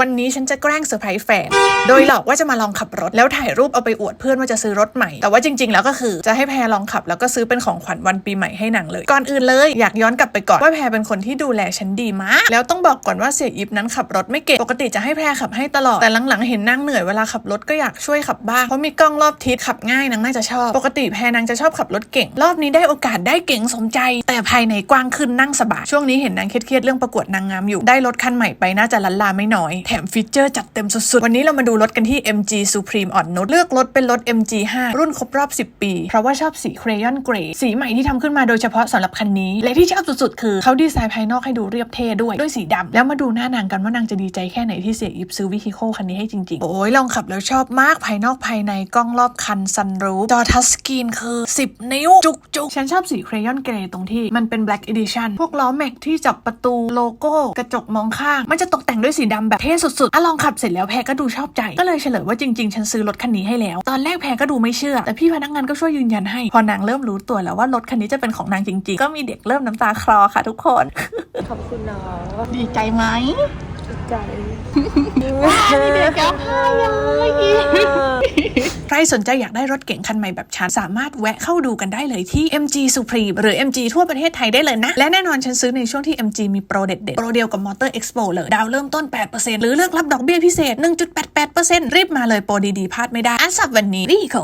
วันนี้ฉันจะแกล้งเซอร์ไพรส์แฟน โดยหลอกว่าจะมาลองขับรถ แล้วถ่ายรูปเอาไปอวดเพื่อนว่าจะซื้อรถใหม่ แต่ว่าจริง ๆ แล้วก็คือจะให้แพรลองขับ แล้วก็ซื้อเป็นของขวัญวันปีใหม่ให้นางเลย ก่อนอื่นเลย อยากย้อนกลับไปก่อนว่าแพรเป็นคนที่ดูแลฉันดีมาก แล้วต้องบอกก่อนว่าเสียอิฟนั้นขับรถไม่เก่ง ปกติจะให้แพรขับให้ตลอด แต่หลังๆเห็นนางเหนื่อยเวลาขับรถก็อยากช่วยขับบ้าง เพราะมีกล้องรอบทิศขับง่ายนางน่าจะชอบ ปกติแพรนางจะชอบขับรถเก่ง รอบนี้ได้โอกาสได้เก่งสมใจ แต่ภายในกว้างขึ้นนั่งสบาย ช่วงนี้เห็นนางเครียดๆเรื่องประกวดนางงามอยู่ ได้รถคันใหม่ไปน่าจะลันลาไม่น้อยแถมฟีเจอร์จัดเต็มสุดๆ วันนี้เรามาดูรถกันที่ MG Supreme อ่อนนุชเลือกรถเป็นรถ MG 5 รุ่นครบรอบ 10 ปี เพราะว่าชอบสีเครยอนเกรย์สีใหม่ที่ทำขึ้นมาโดยเฉพาะสำหรับคันนี้ และที่ชอบสุดๆ คือเขาดีไซน์ภายนอกให้ดูเรียบเท่ด้วยด้วยสีดำแล้วมาดูหน้านางกันว่านางจะดีใจแค่ไหนที่เสียอิฟซื้อวิคิโคคันนี้ให้จริงๆ โอ้ยลองขับแล้วชอบมากภายนอกภายในกล้องรอบคันซันรูฟจอทัชสกรีนคือ 10 นิ้ว จุกๆฉันชอบสีเครยอนเกรย์ตรงที่มันเป็น Black Edition พวกล้อแม็กที่จับประตูโลโก้ กระจกมองข้างมันจะตกแต่งด้วยสีดำแบบเท่สุดๆอะลองขับเสร็จแล้วแพรก็ดูชอบใจ ก็เลยเฉลยว่าจริงๆ ฉันซื้อรถคันนี้ให้แล้ว ตอนแรกแพรก็ดูไม่เชื่อ แต่พี่พนักงานก็ช่วยยืนยันให้ พอนางเริ่มรู้ตัวแล้วว่ารถคันนี้จะเป็นของนางจริงๆ ก็มีเด็กเริ่มน้ำตาคลอค่ะทุกคน ขอบคุณน้องดีใจไหมใจมีเด็กร้องไห้เลยใค รสนใจอยากได้รถเก๋งคันใหม่แบบฉัน สามารถแวะเข้าดูกันได้เลยที่ MG Supreme หรือ MG ทั่วประเทศไทยได้เลยนะ และแน่นอนฉันซื้อในช่วงที่ MG มีโปรเด็ดๆโปรเดียวกับ Motor Expo เลย ดาวเริ่มต้น 8%หรือเลือกรับดอกเบี้ยพิเศษ 1.88%รีบมาเลยโปรดีๆพลาดไม่ได้อันสับวันนี้นี่ค่ะ